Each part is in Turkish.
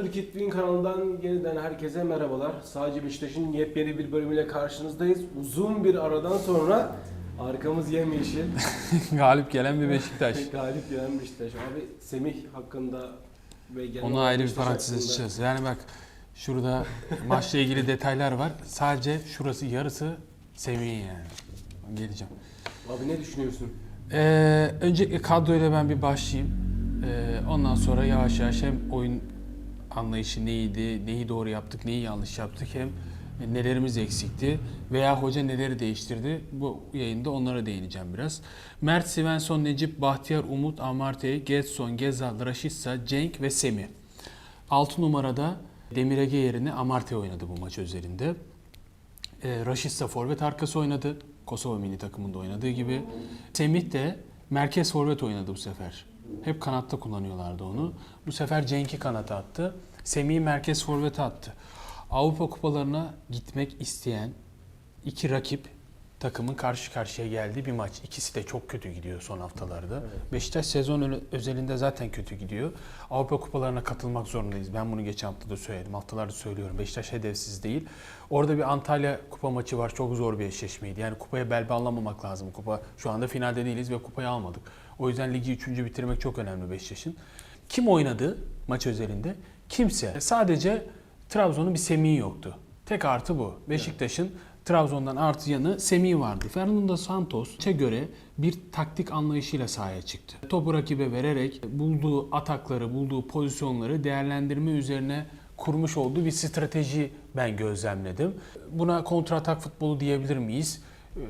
Wonder Kid Win kanalından yeniden herkese merhabalar. Sadece Beşiktaş'ın yepyeni bir bölümüyle karşınızdayız. Uzun bir aradan sonra arkamız yemyeşil. Galip gelen bir Beşiktaş. Galip gelen Beşiktaş. Abi Semih hakkında ve genel olarak ayrı bir parantez açacağız. Yani bak şurada maçla ilgili detaylar var. Sadece şurası yarısı Semih'in yani. Geleceğim. Abi ne düşünüyorsun? Ee, öncelikle kadroyla ben bir başlayayım. Ee, ondan sonra yavaş yavaş hem oyun anlayışı neydi, neyi doğru yaptık, neyi yanlış yaptık hem nelerimiz eksikti veya hoca neleri değiştirdi bu yayında onlara değineceğim biraz. Mert, Svensson, Necip, Bahtiyar, Umut, Amartey, Getson, Gezal, Raşitsa, Cenk ve Semih. 6 numarada Demir Ege yerine Amartey oynadı bu maç özelinde. E, Raşitsa forvet arkası oynadı. Kosova milli takımında oynadığı gibi. Semih de merkez forvet oynadı bu sefer. Hep kanatta kullanıyorlardı onu. Bu sefer Cenk'i kanata attı. Semih'i merkez forvete attı. Avrupa kupalarına gitmek isteyen iki rakip takımın karşı karşıya geldiği bir maç. İkisi de çok kötü gidiyor son haftalarda. Beşiktaş sezon özelinde zaten kötü gidiyor. Avrupa kupalarına katılmak zorundayız. Ben bunu geçen hafta da söyledim. Haftalarda söylüyorum. Beşiktaş hedefsiz değil. Orada bir Antalya kupa maçı var. Çok zor bir eşleşmeydi. Yani kupaya bel bağlamamak lazım. Kupa şu anda finalde değiliz ve kupayı almadık. O yüzden ligi üçüncü bitirmek çok önemli Beşiktaş'ın. Kim oynadı maç özelinde? Kimse. Sadece Trabzon'un bir Semih'i yoktu. Tek artı bu. Beşiktaş'ın Trabzon'dan artı yanı Semih vardı. Fernando Santos'a göre bir taktik anlayışıyla sahaya çıktı. Topu rakibe vererek bulduğu atakları, bulduğu pozisyonları değerlendirme üzerine kurmuş olduğu bir strateji ben gözlemledim. Buna kontra atak futbolu diyebilir miyiz? Ee,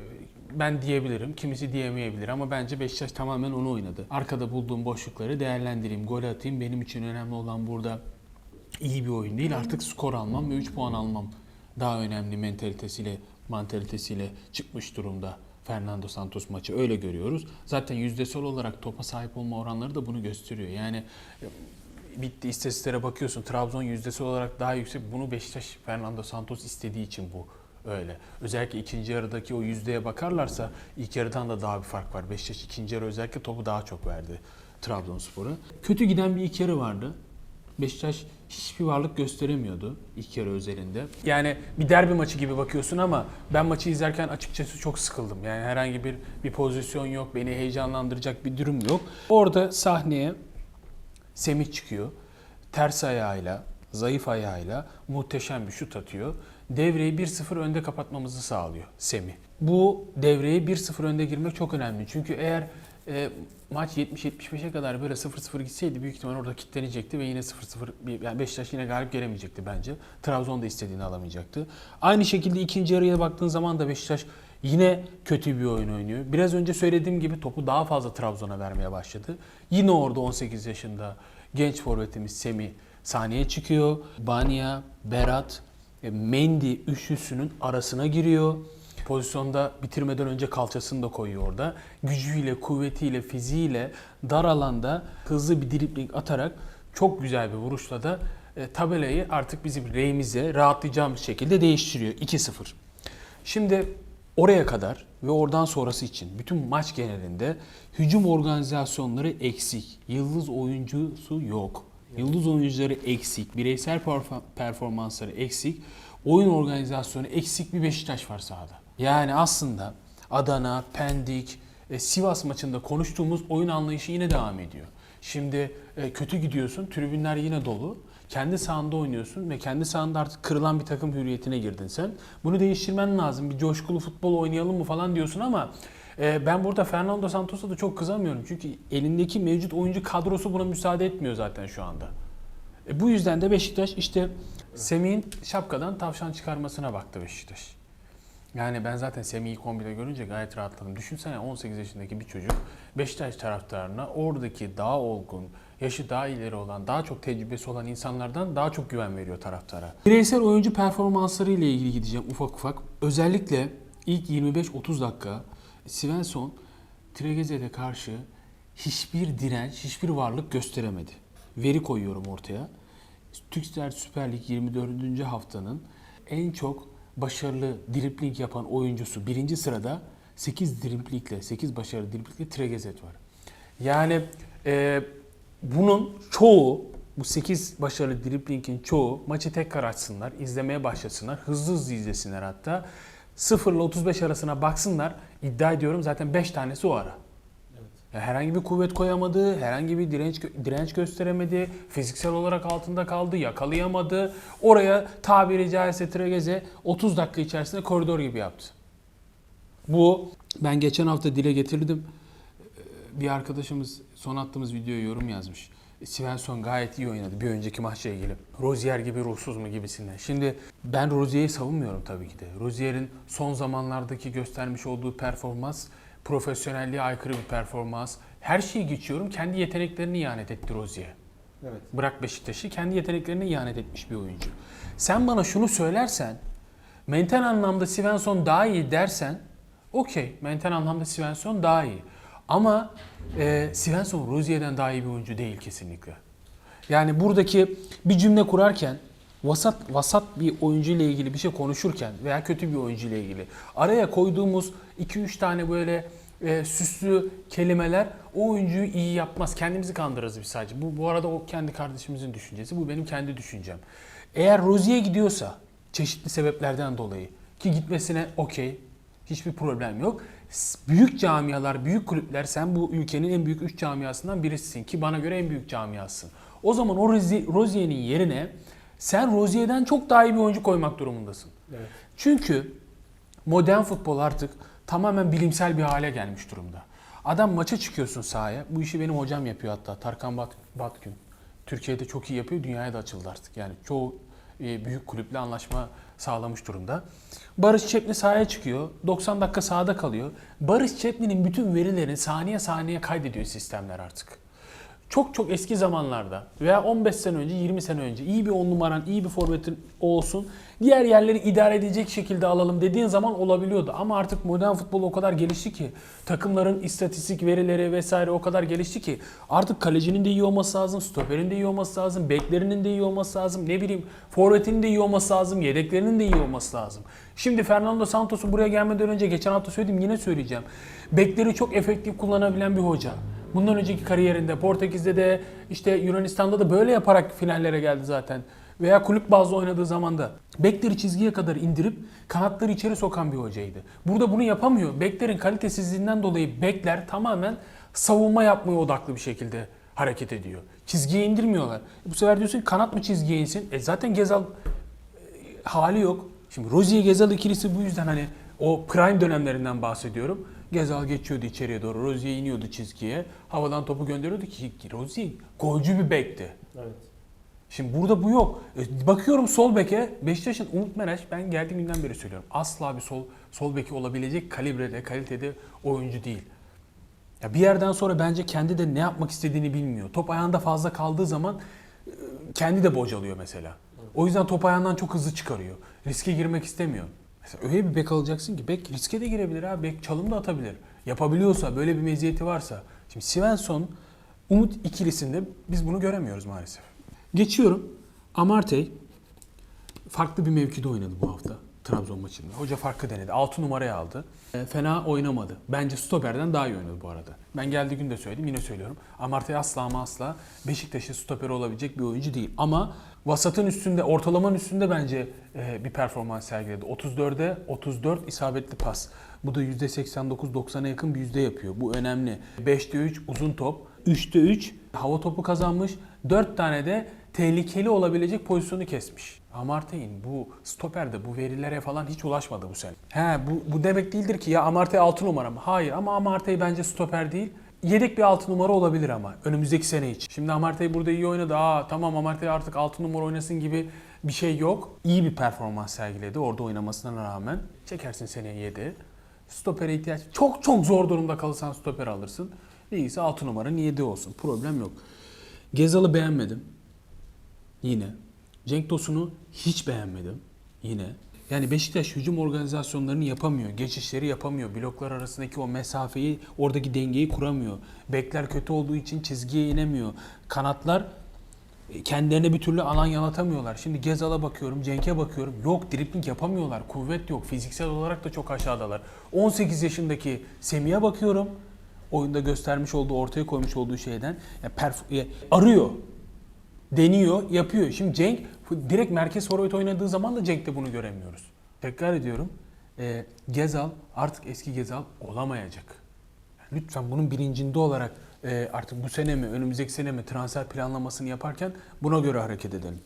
Ben diyebilirim, kimisi diyemeyebilir ama bence Beşiktaş tamamen onu oynadı. Arkada bulduğum boşlukları değerlendireyim, gol atayım. Benim için önemli olan burada iyi bir oyun değil. Artık skor almam ve 3 puan almam daha önemli mentalitesiyle, mantalitesiyle çıkmış durumda. Fernando Santos maçı öyle görüyoruz. Zaten yüzdesel olarak topa sahip olma oranları da bunu gösteriyor. Yani e, bitti istatistiklere bakıyorsun. Trabzon yüzdesel olarak daha yüksek. Bunu Beşiktaş Fernando Santos istediği için bu öyle. Özellikle ikinci yarıdaki o yüzdeye bakarlarsa ilk yarıdan da daha bir fark var. Beşiktaş ikinci yarı özellikle topu daha çok verdi Trabzonspor'a. Kötü giden bir ilk yarı vardı. Beşiktaş hiçbir varlık gösteremiyordu ilk yarı özelinde. Yani bir derbi maçı gibi bakıyorsun ama ben maçı izlerken açıkçası çok sıkıldım. Yani herhangi bir bir pozisyon yok, beni heyecanlandıracak bir durum yok. Orada sahneye Semih çıkıyor. Ters ayağıyla, zayıf ayağıyla muhteşem bir şut atıyor. Devreyi 1-0 önde kapatmamızı sağlıyor Semih. Bu devreyi 1-0 önde girmek çok önemli. Çünkü eğer e, maç 70-75'e kadar böyle 0-0 gitseydi büyük ihtimal orada kilitlenecekti ve yine 0-0 bir- yani Beşiktaş yine galip gelemeyecekti bence. Trabzon da istediğini alamayacaktı. Aynı şekilde ikinci yarıya baktığın zaman da Beşiktaş yine kötü bir oyun oynuyor. Biraz önce söylediğim gibi topu daha fazla Trabzon'a vermeye başladı. Yine orada 18 yaşında genç forvetimiz Semih sahneye çıkıyor. Banya, Berat, e, Mendy üçlüsünün arasına giriyor. Pozisyonda bitirmeden önce kalçasını da koyuyor orada. Gücüyle, kuvvetiyle, fiziğiyle dar alanda hızlı bir dribling atarak çok güzel bir vuruşla da e, tabelayı artık bizim reyimize rahatlayacağımız şekilde değiştiriyor 2-0. Şimdi oraya kadar ve oradan sonrası için bütün maç genelinde hücum organizasyonları eksik. Yıldız oyuncusu yok. Yıldız oyuncuları eksik. Bireysel performansları eksik. Oyun organizasyonu eksik bir Beşiktaş var sahada. Yani aslında Adana, Pendik, e, Sivas maçında konuştuğumuz oyun anlayışı yine devam ediyor. Şimdi e, kötü gidiyorsun, tribünler yine dolu. Kendi sahanda oynuyorsun ve kendi sahanda artık kırılan bir takım hürriyetine girdin sen. Bunu değiştirmen lazım. Bir coşkulu futbol oynayalım mı falan diyorsun ama e, ben burada Fernando Santos'a da çok kızamıyorum. Çünkü elindeki mevcut oyuncu kadrosu buna müsaade etmiyor zaten şu anda. E, bu yüzden de Beşiktaş işte Semih'in şapkadan tavşan çıkarmasına baktı Beşiktaş. Yani ben zaten Semih'i kombide görünce gayet rahatladım. Düşünsene 18 yaşındaki bir çocuk Beşiktaş taraftarına oradaki daha olgun, yaşı daha ileri olan, daha çok tecrübesi olan insanlardan daha çok güven veriyor taraftara. Bireysel oyuncu performansları ile ilgili gideceğim ufak ufak. Özellikle ilk 25-30 dakika Svensson Tregezet'e karşı hiçbir direnç, hiçbir varlık gösteremedi. Veri koyuyorum ortaya. Türksel Süper Lig 24. haftanın en çok başarılı dribling yapan oyuncusu birinci sırada 8 driblingle, 8 başarılı driblingle Tregezet var. Yani e, bunun çoğu Bu 8 başarılı driblingin çoğu maçı tekrar açsınlar, izlemeye başlasınlar, hızlı hızlı izlesinler hatta. 0 ile 35 arasına baksınlar. İddia ediyorum zaten 5 tanesi o ara. Herhangi bir kuvvet koyamadı, herhangi bir direnç direnç gösteremedi, fiziksel olarak altında kaldı, yakalayamadı. Oraya tabiri caizse Tregeze 30 dakika içerisinde koridor gibi yaptı. Bu ben geçen hafta dile getirdim. Ee, Bir arkadaşımız son attığımız videoya yorum yazmış. Svensson gayet iyi oynadı bir önceki maçla ilgili. Rozier gibi ruhsuz mu gibisinden. Şimdi ben Rozier'i savunmuyorum tabii ki de. Rozier'in son zamanlardaki göstermiş olduğu performans profesyonelliğe aykırı bir performans. Her şeyi geçiyorum. Kendi yeteneklerini ihanet etti Rozier. Evet. Bırak Beşiktaş'ı kendi yeteneklerine ihanet etmiş bir oyuncu. Sen bana şunu söylersen, mental anlamda Svensson daha iyi dersen, okey, mental anlamda Svensson daha iyi. Ama e, Svensson Rozier'den daha iyi bir oyuncu değil kesinlikle. Yani buradaki bir cümle kurarken, vasat vasat bir oyuncu ile ilgili bir şey konuşurken veya kötü bir oyuncu ile ilgili araya koyduğumuz 2-3 tane böyle e, süslü kelimeler o oyuncuyu iyi yapmaz. Kendimizi kandırırız biz sadece. Bu, bu arada o kendi kardeşimizin düşüncesi. Bu benim kendi düşüncem. Eğer Rozier gidiyorsa çeşitli sebeplerden dolayı ki gitmesine okey hiçbir problem yok. Büyük camialar, büyük kulüpler sen bu ülkenin en büyük 3 camiasından birisisin ki bana göre en büyük camiasın. O zaman o Rozi- Rozier'in yerine sen Rozier'den çok daha iyi bir oyuncu koymak durumundasın. Evet. Çünkü modern futbol artık tamamen bilimsel bir hale gelmiş durumda. Adam maça çıkıyorsun sahaya. Bu işi benim hocam yapıyor hatta. Tarkan Bat Batgün. Türkiye'de çok iyi yapıyor. Dünyaya da açıldı artık. Yani çoğu e, büyük kulüple anlaşma sağlamış durumda. Barış Çepni sahaya çıkıyor. 90 dakika sahada kalıyor. Barış Çepni'nin bütün verilerini saniye saniye kaydediyor sistemler artık çok çok eski zamanlarda veya 15 sene önce 20 sene önce iyi bir on numaran iyi bir forvetin olsun diğer yerleri idare edecek şekilde alalım dediğin zaman olabiliyordu. Ama artık modern futbol o kadar gelişti ki takımların istatistik verileri vesaire o kadar gelişti ki artık kalecinin de iyi olması lazım, stoperin de iyi olması lazım, beklerinin de iyi olması lazım, ne bileyim forvetinin de iyi olması lazım, yedeklerinin de iyi olması lazım. Şimdi Fernando Santos'un buraya gelmeden önce geçen hafta söyledim yine söyleyeceğim. Bekleri çok efektif kullanabilen bir hoca. Bundan önceki kariyerinde Portekiz'de de işte Yunanistan'da da böyle yaparak finallere geldi zaten. Veya kulüp bazlı oynadığı zaman da bekleri çizgiye kadar indirip kanatları içeri sokan bir hocaydı. Burada bunu yapamıyor. Beklerin kalitesizliğinden dolayı bekler tamamen savunma yapmaya odaklı bir şekilde hareket ediyor. Çizgiye indirmiyorlar. E bu sefer diyorsun kanat mı çizgiye insin? E zaten Gezal hali yok. Şimdi Rozier Gezal ikilisi bu yüzden hani o prime dönemlerinden bahsediyorum. Gezal geçiyordu içeriye doğru. Rozier iniyordu çizgiye. Havadan topu gönderiyordu ki Rozier golcü bir bekti. Evet. Şimdi burada bu yok. E, Bakıyorum sol beke Beşiktaş'ın Umut Meraş ben geldiğim günden beri söylüyorum. Asla bir sol sol beki olabilecek kalibrede, kalitede oyuncu değil. Ya bir yerden sonra bence kendi de ne yapmak istediğini bilmiyor. Top ayağında fazla kaldığı zaman e, kendi de bocalıyor mesela. O yüzden top ayağından çok hızlı çıkarıyor. Riske girmek istemiyor. Mesela öyle bir bek alacaksın ki bek riske de girebilir ha. Bek çalım da atabilir. Yapabiliyorsa, böyle bir meziyeti varsa. Şimdi Svensson, Umut ikilisinde biz bunu göremiyoruz maalesef. Geçiyorum. Amartey farklı bir mevkide oynadı bu hafta Trabzon maçında. Hoca farklı denedi. 6 numaraya aldı. E, fena oynamadı. Bence stoperden daha iyi oynadı bu arada. Ben geldiği gün de söyledim yine söylüyorum. Amartey asla ama asla Beşiktaş'ın stoperi olabilecek bir oyuncu değil. Ama vasatın üstünde, ortalamanın üstünde bence e, bir performans sergiledi. 34'e 34 isabetli pas. Bu da %89-90'a yakın bir yüzde yapıyor. Bu önemli. 5'te 3 uzun top. 3'te 3 hava topu kazanmış. 4 tane de tehlikeli olabilecek pozisyonu kesmiş. Amartey'in bu stoperde bu verilere falan hiç ulaşmadı bu sene. He bu, bu demek değildir ki ya Amartey 6 numara mı? Hayır ama Amartey bence stoper değil. Yedek bir 6 numara olabilir ama önümüzdeki sene için. Şimdi Amartey burada iyi oynadı. Aa tamam Amartey artık 6 numara oynasın gibi bir şey yok. İyi bir performans sergiledi orada oynamasına rağmen. Çekersin seneye 7. Stopere ihtiyaç. Çok çok zor durumda kalırsan stoper alırsın. Değilse 6 numaranın 7 olsun. Problem yok. Gezal'ı beğenmedim. Yine. Cenk Tosun'u hiç beğenmedim. Yine. Yani Beşiktaş hücum organizasyonlarını yapamıyor. Geçişleri yapamıyor. Bloklar arasındaki o mesafeyi, oradaki dengeyi kuramıyor. Bekler kötü olduğu için çizgiye inemiyor. Kanatlar e, kendilerine bir türlü alan yaratamıyorlar. Şimdi Gezal'a bakıyorum, Cenk'e bakıyorum. Yok dribling yapamıyorlar. Kuvvet yok. Fiziksel olarak da çok aşağıdalar. 18 yaşındaki Semih'e bakıyorum. Oyunda göstermiş olduğu, ortaya koymuş olduğu şeyden ya perf- ya arıyor. Deniyor, yapıyor. Şimdi Cenk direkt merkez forvet oynadığı zaman da Cenk'te bunu göremiyoruz. Tekrar ediyorum. E, Gezal artık eski Gezal olamayacak. Lütfen bunun bilincinde olarak e, artık bu sene mi, önümüzdeki sene mi transfer planlamasını yaparken buna göre hareket edelim.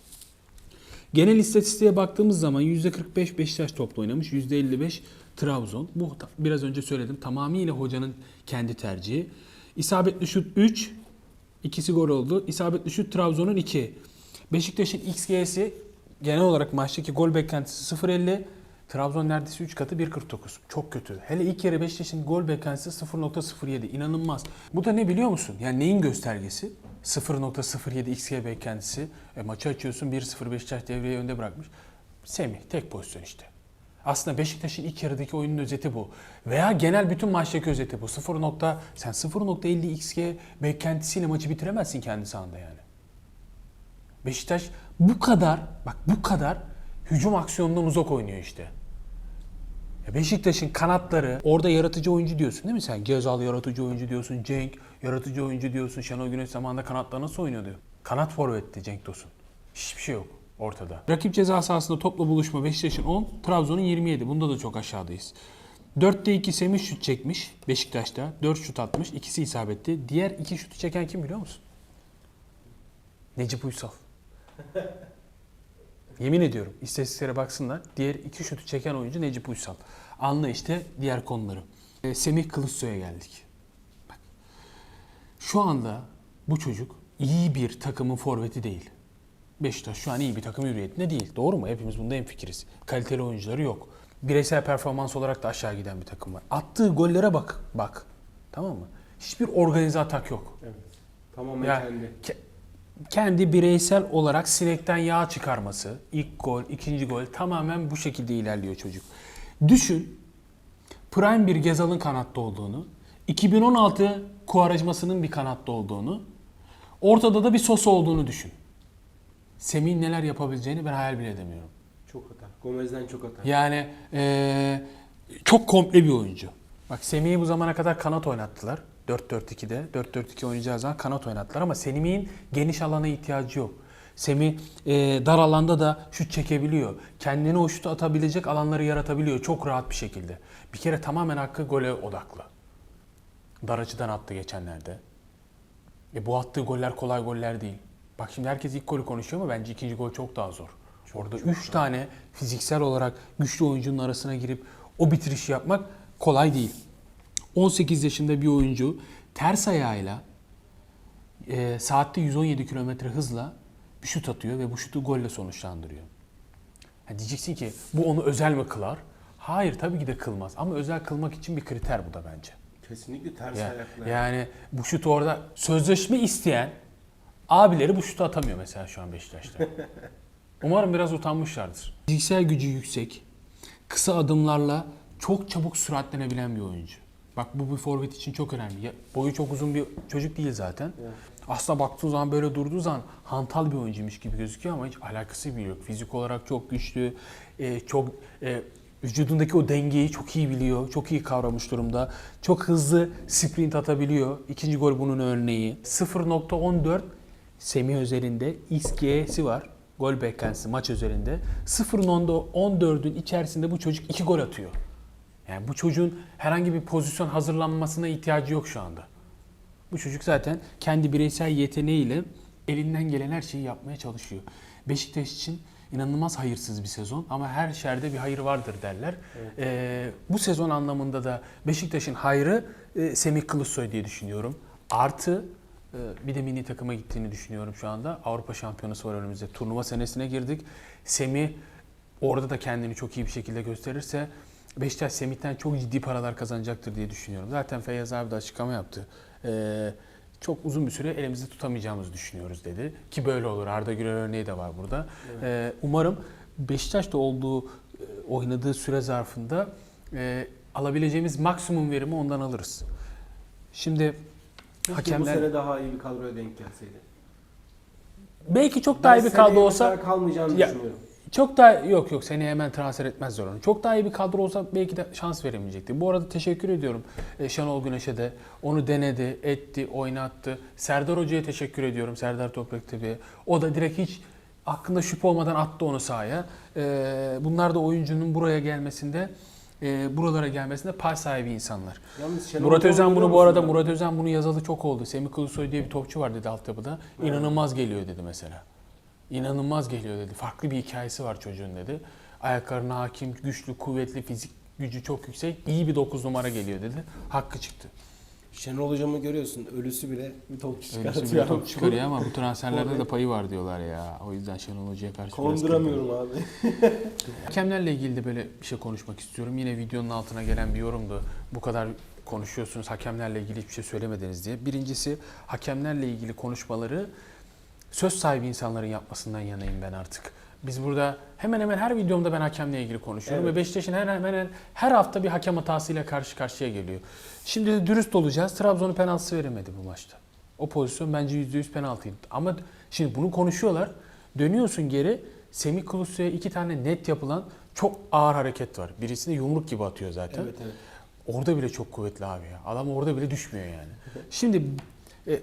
Genel istatistiğe baktığımız zaman %45 Beşiktaş topla oynamış, %55 Trabzon. Bu biraz önce söyledim tamamıyla hocanın kendi tercihi. İsabetli şut 3, ikisi gol oldu. İsabetli şut Trabzon'un 2. Beşiktaş'ın XG'si genel olarak maçtaki gol beklentisi 0.50. Trabzon neredeyse 3 katı 1.49. Çok kötü. Hele ilk yarı Beşiktaş'ın gol beklentisi 0.07. İnanılmaz. Bu da ne biliyor musun? Yani neyin göstergesi? 0.07 XG beklentisi. E, maçı açıyorsun 1-0 Beşiktaş devreyi önde bırakmış. Semih tek pozisyon işte. Aslında Beşiktaş'ın ilk yarıdaki oyunun özeti bu. Veya genel bütün maçtaki özeti bu. 0. nokta- sen 0.50 XG beklentisiyle maçı bitiremezsin kendi sahanda yani. Beşiktaş bu kadar, bak bu kadar hücum aksiyonundan uzak oynuyor işte. Beşiktaş'ın kanatları orada yaratıcı oyuncu diyorsun değil mi sen? Gezal yaratıcı oyuncu diyorsun, Cenk yaratıcı oyuncu diyorsun. Şenol Güneş zamanında kanatlar nasıl oynuyordu? Kanat forvetti Cenk Tosun. Hiçbir şey yok ortada. Rakip ceza sahasında topla buluşma Beşiktaş'ın 10, Trabzon'un 27. Bunda da çok aşağıdayız. 4'te 2 Semih şut çekmiş Beşiktaş'ta. 4 şut atmış. ikisi isabetli. Diğer iki şutu çeken kim biliyor musun? Necip Uysal. Yemin ediyorum istatistiklere baksınlar. Diğer iki şutu çeken oyuncu Necip Uysal. Anla işte diğer konuları. Ee, Semih Kılıçsoy'a geldik. Bak. Şu anda bu çocuk iyi bir takımın forveti değil. Beşiktaş şu an iyi bir takım hürriyetinde değil. Doğru mu? Hepimiz bunda hemfikiriz. Kaliteli oyuncuları yok. Bireysel performans olarak da aşağı giden bir takım var. Attığı gollere bak. Bak. Tamam mı? Hiçbir organize atak yok. Evet. Tamamen Ya, kendi. ke- kendi bireysel olarak sinekten yağ çıkarması, ilk gol, ikinci gol tamamen bu şekilde ilerliyor çocuk. Düşün, prime bir Gezal'ın kanatta olduğunu, 2016 Kuarajması'nın bir kanatta olduğunu, ortada da bir sos olduğunu düşün. Semih'in neler yapabileceğini ben hayal bile edemiyorum. Çok hata. Gomez'den çok hata. Yani eee, çok komple bir oyuncu. Bak Semih'i bu zamana kadar kanat oynattılar. 4-4-2'de. 4-4-2 oynayacağı zaman kanat oynattılar ama Semih'in geniş alana ihtiyacı yok. Semih eee, dar alanda da şut çekebiliyor. Kendini o şutu atabilecek alanları yaratabiliyor çok rahat bir şekilde. Bir kere tamamen hakkı gole odaklı. Dar açıdan attı geçenlerde. E bu attığı goller kolay goller değil. Bak şimdi herkes ilk golü konuşuyor ama bence ikinci gol çok daha zor. Orada 3 tane fiziksel olarak güçlü oyuncunun arasına girip o bitirişi yapmak kolay değil. 18 yaşında bir oyuncu ters ayağıyla e, saatte 117 kilometre hızla bir şut atıyor ve bu şutu golle sonuçlandırıyor. Ha diyeceksin ki bu onu özel mi kılar? Hayır tabii ki de kılmaz ama özel kılmak için bir kriter bu da bence. Kesinlikle ters Ya- ayaklı. yani bu şutu orada sözleşme isteyen abileri bu şutu atamıyor mesela şu an Beşiktaş'ta. Umarım biraz utanmışlardır. Fiziksel gücü yüksek, kısa adımlarla çok çabuk süratlenebilen bir oyuncu. Bak bu bir forvet için çok önemli. Ya, boyu çok uzun bir çocuk değil zaten. Evet. Aslında baktığı zaman böyle durduğu zaman hantal bir oyuncuymuş gibi gözüküyor ama hiç alakası bile yok. Fizik olarak çok güçlü, e, çok e, vücudundaki o dengeyi çok iyi biliyor, çok iyi kavramış durumda. Çok hızlı sprint atabiliyor. İkinci gol bunun örneği. 0.14 Semih özelinde XG'si var. Gol beklentisi maç özelinde. 0.14'ün içerisinde bu çocuk 2 gol atıyor. Yani bu çocuğun herhangi bir pozisyon hazırlanmasına ihtiyacı yok şu anda. Bu çocuk zaten kendi bireysel yeteneğiyle elinden gelen her şeyi yapmaya çalışıyor. Beşiktaş için inanılmaz hayırsız bir sezon ama her şerde bir hayır vardır derler. Ee, bu sezon anlamında da Beşiktaş'ın hayrı e, Semih Kılıçsoy diye düşünüyorum. Artı e, bir de milli takıma gittiğini düşünüyorum şu anda. Avrupa Şampiyonası var önümüzde. Turnuva senesine girdik. Semih orada da kendini çok iyi bir şekilde gösterirse Beşiktaş Semih'ten çok ciddi paralar kazanacaktır diye düşünüyorum. Zaten Feyyaz abi de açıklama yaptı. Ee, çok uzun bir süre elimizde tutamayacağımızı düşünüyoruz dedi. Ki böyle olur. Arda Güler örneği de var burada. Ee, umarım Beşiktaş'ta olduğu, e, oynadığı süre zarfında e, alabileceğimiz maksimum verimi ondan alırız. Şimdi bu hakemler sene daha iyi bir kadroya denk gelseydi. belki çok daha iyi Ben bir kadro olsa kalmayacağını Ya- düşünüyorum. Çok daha yok yok seni hemen transfer etmezler onu. Çok daha iyi bir kadro olsa belki de şans veremeyecekti. Bu arada teşekkür ediyorum e, Şenol Güneş'e de. Onu denedi, etti, oynattı. Serdar Hoca'ya teşekkür ediyorum. Serdar Topraktepe'ye. O da direkt hiç aklında şüphe olmadan attı onu sahaya. E, bunlar da oyuncunun buraya gelmesinde e, buralara gelmesinde pay sahibi insanlar. Murat Özen bunu bu arada musun Murat Özen bunu yazalı çok oldu. Semih Kılıçsoy diye bir topçu var dedi altyapıda. İnanılmaz geliyor dedi mesela. İnanılmaz geliyor dedi. Farklı bir hikayesi var çocuğun dedi. Ayaklarına hakim, güçlü, kuvvetli, fizik gücü çok yüksek. iyi bir 9 numara geliyor dedi. Hakkı çıktı. Şenol hocamı görüyorsun. Ölüsü bile bir topçu çıkartıyor. Öylesi bir top çıkarıyor ama bu transferlerde de payı var diyorlar ya. O yüzden Şenol Hoca'ya karşı Konduramıyorum abi. Hakemlerle ilgili de böyle bir şey konuşmak istiyorum. Yine videonun altına gelen bir yorumdu. Bu kadar konuşuyorsunuz hakemlerle ilgili hiçbir şey söylemediniz diye. Birincisi hakemlerle ilgili konuşmaları söz sahibi insanların yapmasından yanayım ben artık. Biz burada hemen hemen her videomda ben hakemle ilgili konuşuyorum Evet. ve Beşiktaş'ın her hemen her hafta bir hakem hatasıyla karşı karşıya geliyor. Şimdi de dürüst olacağız. Trabzon'un penaltısı veremedi bu maçta. O pozisyon bence %100 penaltıydı. Ama şimdi bunu konuşuyorlar. Dönüyorsun geri Semih Kılıçsoy'a iki tane net yapılan çok ağır hareket var. Birisini yumruk gibi atıyor zaten. Evet evet. Orada bile çok kuvvetli abi ya. Adam orada bile düşmüyor yani. Şimdi e,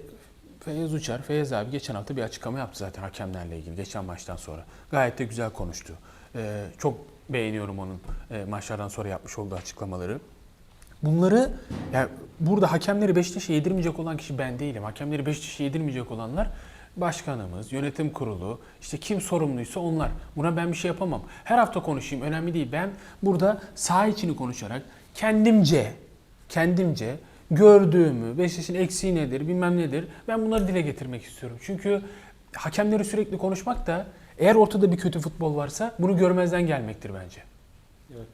Feyyaz Uçar, Feyyaz abi geçen hafta bir açıklama yaptı zaten hakemlerle ilgili geçen maçtan sonra. Gayet de güzel konuştu. E, çok beğeniyorum onun e, maçlardan sonra yapmış olduğu açıklamaları. Bunları yani burada hakemleri Beşiktaş'a yedirmeyecek olan kişi ben değilim. Hakemleri Beşiktaş'a yedirmeyecek olanlar başkanımız, yönetim kurulu, işte kim sorumluysa onlar. Buna ben bir şey yapamam. Her hafta konuşayım önemli değil. Ben burada saha içini konuşarak kendimce, kendimce gördüğümü, Beşiktaş'ın eksiği nedir, bilmem nedir ben bunları dile getirmek istiyorum. Çünkü hakemleri sürekli konuşmak da eğer ortada bir kötü futbol varsa bunu görmezden gelmektir bence. evet.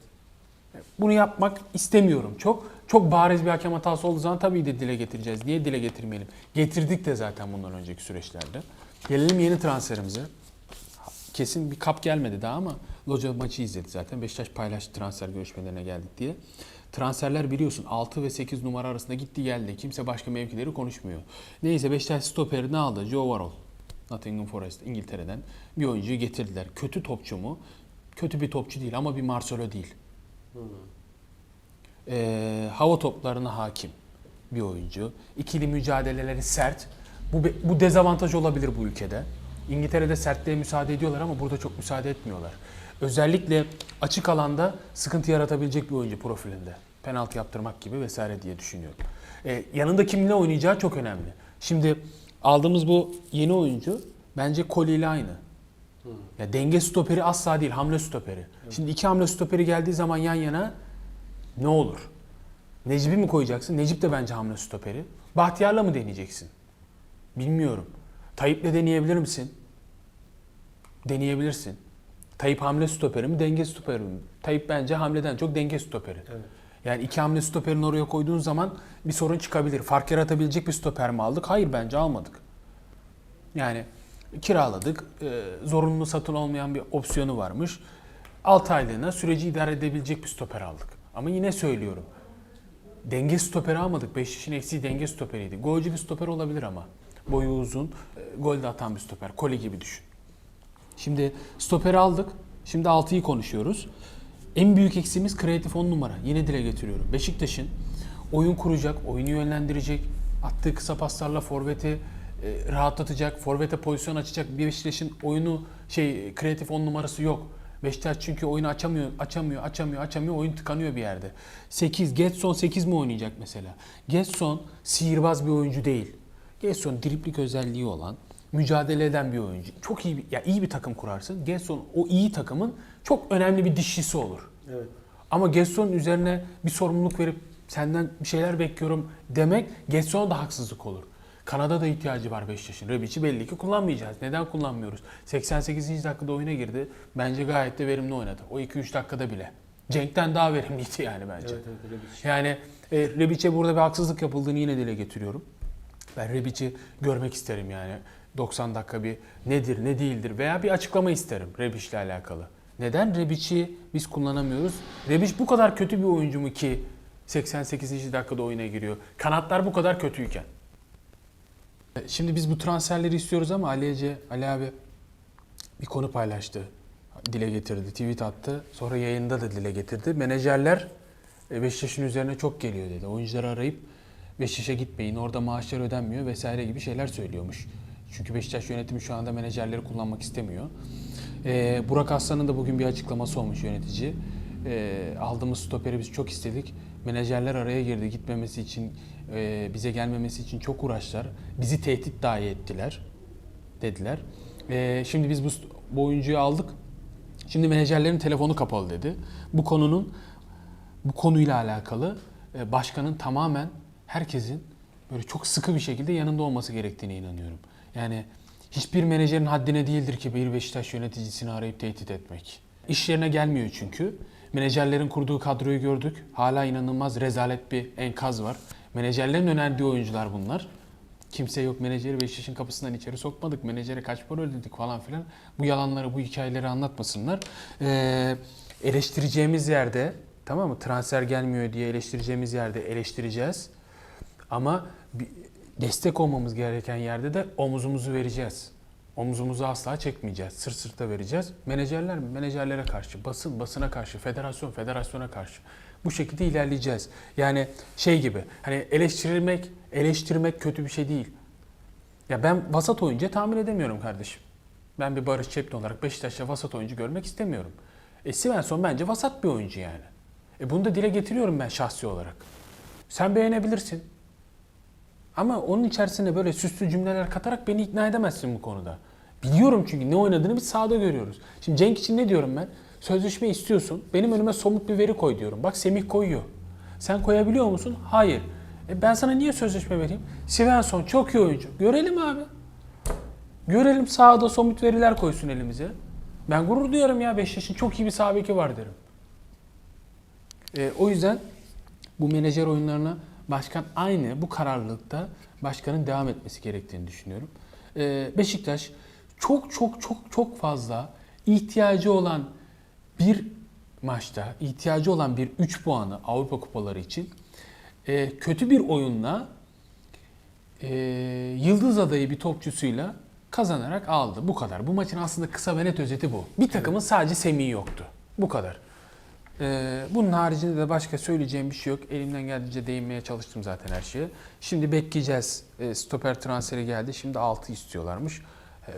Bunu yapmak istemiyorum çok. Çok bariz bir hakem hatası olduğu zaman tabii de dile getireceğiz. Niye dile getirmeyelim? Getirdik de zaten bundan önceki süreçlerde. Gelelim yeni transferimize. Kesin bir kap gelmedi daha ama Loca maçı izledi zaten. Beşiktaş paylaştı transfer görüşmelerine geldik diye. Transferler biliyorsun 6 ve 8 numara arasında gitti geldi. Kimse başka mevkileri konuşmuyor. Neyse Beşiktaş stoperi ne aldı? Joe Warhol. Nottingham Forest İngiltere'den bir oyuncuyu getirdiler. Kötü topçu mu? Kötü bir topçu değil ama bir Marcelo değil e, hava toplarına hakim bir oyuncu. İkili mücadeleleri sert. Bu bu dezavantaj olabilir bu ülkede. İngiltere'de sertliğe müsaade ediyorlar ama burada çok müsaade etmiyorlar. Özellikle açık alanda sıkıntı yaratabilecek bir oyuncu profilinde. Penaltı yaptırmak gibi vesaire diye düşünüyorum. E, yanında kiminle oynayacağı çok önemli. Şimdi aldığımız bu yeni oyuncu bence Koli ile aynı. Ya denge stoperi asla değil, hamle stoperi. Şimdi iki hamle stoperi geldiği zaman yan yana ne olur? Necip'i mi koyacaksın? Necip de bence hamle stoperi. Bahtiyar'la mı deneyeceksin? Bilmiyorum. Tayyip'le deneyebilir misin? Deneyebilirsin. Tayyip hamle stoperi mi, denge stoperi mi? Tayyip bence hamleden çok denge stoperi. Evet. Yani iki hamle stoperini oraya koyduğun zaman bir sorun çıkabilir. Fark yaratabilecek bir stoper mi aldık? Hayır bence almadık. Yani kiraladık. Ee, zorunlu satın olmayan bir opsiyonu varmış. 6 aylığına süreci idare edebilecek bir stoper aldık. Ama yine söylüyorum. Denge stoperi almadık. Beşiktaş'ın eksiği denge stoperiydi. Golcü bir stoper olabilir ama. Boyu uzun, e, gol de atan bir stoper. Koli gibi düşün. Şimdi stoperi aldık. Şimdi 6'yı konuşuyoruz. En büyük eksiğimiz kreatif 10 numara. Yine dile getiriyorum. Beşiktaş'ın oyun kuracak, oyunu yönlendirecek, attığı kısa paslarla forveti e, rahatlatacak, forvete pozisyon açacak bir Beşiktaş'ın oyunu şey kreatif 10 numarası yok. Beşiktaş çünkü oyunu açamıyor, açamıyor, açamıyor, açamıyor. Oyun tıkanıyor bir yerde. 8, Getson 8 mi oynayacak mesela? Getson sihirbaz bir oyuncu değil. Getson driplik özelliği olan, mücadele eden bir oyuncu. Çok iyi bir, ya iyi bir takım kurarsın. Getson o iyi takımın çok önemli bir dişlisi olur. Evet. Ama Getson'un üzerine bir sorumluluk verip senden bir şeyler bekliyorum demek Getson'a da haksızlık olur. Kanada da ihtiyacı var Beşiktaş'ın. Rebic'i belli ki kullanmayacağız. Neden kullanmıyoruz? 88. dakikada oyuna girdi. Bence gayet de verimli oynadı. O 2-3 dakikada bile. Cenk'ten daha verimliydi yani bence. Evet evet şey. Yani e, Rebic'e burada bir haksızlık yapıldığını yine dile getiriyorum. Ben Rebic'i görmek isterim yani. 90 dakika bir nedir ne değildir veya bir açıklama isterim Rebic'le alakalı. Neden Rebic'i biz kullanamıyoruz? Rebic bu kadar kötü bir oyuncu mu ki 88. dakikada oyuna giriyor? Kanatlar bu kadar kötüyken. Şimdi biz bu transferleri istiyoruz ama Ali Ece, Ali abi bir konu paylaştı. dile getirdi, tweet attı. Sonra yayında da dile getirdi. Menajerler e, Beşiktaş'ın üzerine çok geliyor dedi. Oyuncuları arayıp Beşiktaş'a gitmeyin, orada maaşlar ödenmiyor vesaire gibi şeyler söylüyormuş. Çünkü Beşiktaş yönetimi şu anda menajerleri kullanmak istemiyor. E, Burak Aslan'ın da bugün bir açıklaması olmuş yönetici. E, aldığımız stoperi biz çok istedik. Menajerler araya girdi gitmemesi için, e, bize gelmemesi için çok uğraştılar. Bizi tehdit dahi ettiler dediler. E, şimdi biz bu, bu oyuncuyu aldık. Şimdi menajerlerin telefonu kapalı dedi. Bu konunun bu konuyla alakalı e, başkanın tamamen herkesin böyle çok sıkı bir şekilde yanında olması gerektiğine inanıyorum. Yani hiçbir menajerin haddine değildir ki bir Beşiktaş yöneticisini arayıp tehdit etmek. İş yerine gelmiyor çünkü. Menajerlerin kurduğu kadroyu gördük. Hala inanılmaz rezalet bir enkaz var. Menajerlerin önerdiği oyuncular bunlar. Kimse yok menajeri Beşiktaş'ın kapısından içeri sokmadık. Menajere kaç para ödedik falan filan. Bu yalanları, bu hikayeleri anlatmasınlar. Ee, eleştireceğimiz yerde tamam mı? Transfer gelmiyor diye eleştireceğimiz yerde eleştireceğiz. Ama bir destek olmamız gereken yerde de omuzumuzu vereceğiz. Omuzumuzu asla çekmeyeceğiz. Sırt sırta vereceğiz. Menajerler? Menajerlere karşı, basın, basına karşı, federasyon, federasyona karşı. Bu şekilde ilerleyeceğiz. Yani şey gibi, hani eleştirmek, eleştirmek kötü bir şey değil. Ya ben vasat oyuncu tahmin edemiyorum kardeşim. Ben bir Barış Çepni olarak Beşiktaş'ta vasat oyuncu görmek istemiyorum. E Svensson bence vasat bir oyuncu yani. E bunu da dile getiriyorum ben şahsi olarak. Sen beğenebilirsin. Ama onun içerisine böyle süslü cümleler katarak beni ikna edemezsin bu konuda. Biliyorum çünkü ne oynadığını biz sahada görüyoruz. Şimdi Cenk için ne diyorum ben? Sözleşme istiyorsun. Benim önüme somut bir veri koy diyorum. Bak Semih koyuyor. Sen koyabiliyor musun? Hayır. E ben sana niye sözleşme vereyim? Svensson çok iyi oyuncu. Görelim abi. Görelim sahada somut veriler koysun elimize. Ben gurur duyarım ya Beşiktaş'ın çok iyi bir sağ var derim. E, o yüzden bu menajer oyunlarına başkan aynı bu kararlılıkta başkanın devam etmesi gerektiğini düşünüyorum. E, Beşiktaş çok çok çok çok fazla ihtiyacı olan bir maçta ihtiyacı olan bir 3 puanı Avrupa kupaları için e, kötü bir oyunla e, yıldız adayı bir topçusuyla kazanarak aldı. Bu kadar. Bu maçın aslında kısa ve net özeti bu. Bir takımın sadece Semih'i yoktu. Bu kadar. Ee, bunun haricinde de başka söyleyeceğim bir şey yok. Elimden geldiğince değinmeye çalıştım zaten her şeye. Şimdi bekleyeceğiz. Ee, stoper transferi geldi. Şimdi 6 istiyorlarmış. Ee,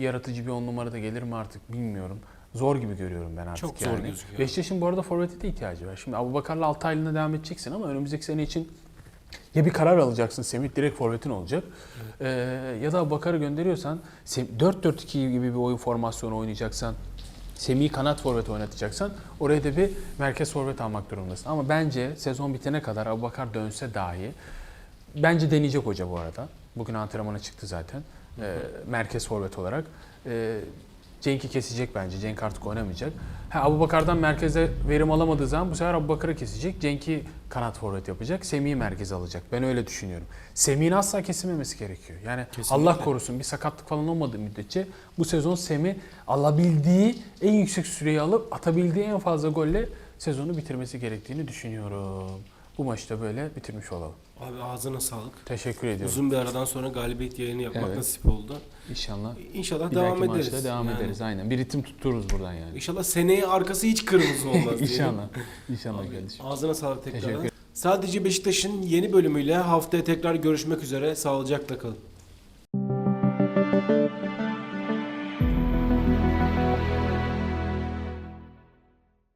yaratıcı bir 10 numara da gelir mi artık bilmiyorum. Zor gibi görüyorum ben artık Çok zor yani. gözüküyor. Beşiktaş'ın bu arada forvete de ihtiyacı var. Şimdi Abubakar'la 6 aylığına devam edeceksin ama önümüzdeki sene için ya bir karar alacaksın Semih direkt forvetin olacak. Ee, ya da Abubakar'ı gönderiyorsan Sem- 4-4-2 gibi bir oyun formasyonu oynayacaksan Semih'i kanat forvet oynatacaksan oraya da bir merkez forvet almak durumundasın. Ama bence sezon bitene kadar Abubakar dönse dahi bence deneyecek hoca bu arada. Bugün antrenmana çıktı zaten. Ee, merkez forvet olarak. Ee, Cenk'i kesecek bence. Cenk artık oynamayacak. Ha, Abubakar'dan merkeze verim alamadığı zaman bu sefer Abubakar'ı kesecek. Cenk'i kanat forvet yapacak. Semih'i merkeze alacak. Ben öyle düşünüyorum. Semih'in asla kesilmemesi gerekiyor. Yani Kesinlikle. Allah korusun bir sakatlık falan olmadığı müddetçe bu sezon Semih alabildiği en yüksek süreyi alıp atabildiği en fazla golle sezonu bitirmesi gerektiğini düşünüyorum. Bu maçta böyle bitirmiş olalım. Abi ağzına sağlık. Teşekkür ediyorum. Uzun bir aradan sonra galibiyet yayını yapmak Evet. nasip oldu. İnşallah İnşallah bir devam ederiz. maçta devam Yani ederiz. Aynen. Bir ritim tuttururuz buradan yani. İnşallah seneye arkası hiç kırmızı olmaz. İnşallah. İnşallah Abi, kardeşim. Ağzına sağlık. Teşekkür Sadece Beşiktaş'ın yeni bölümüyle haftaya tekrar görüşmek üzere. Sağlıcakla kalın.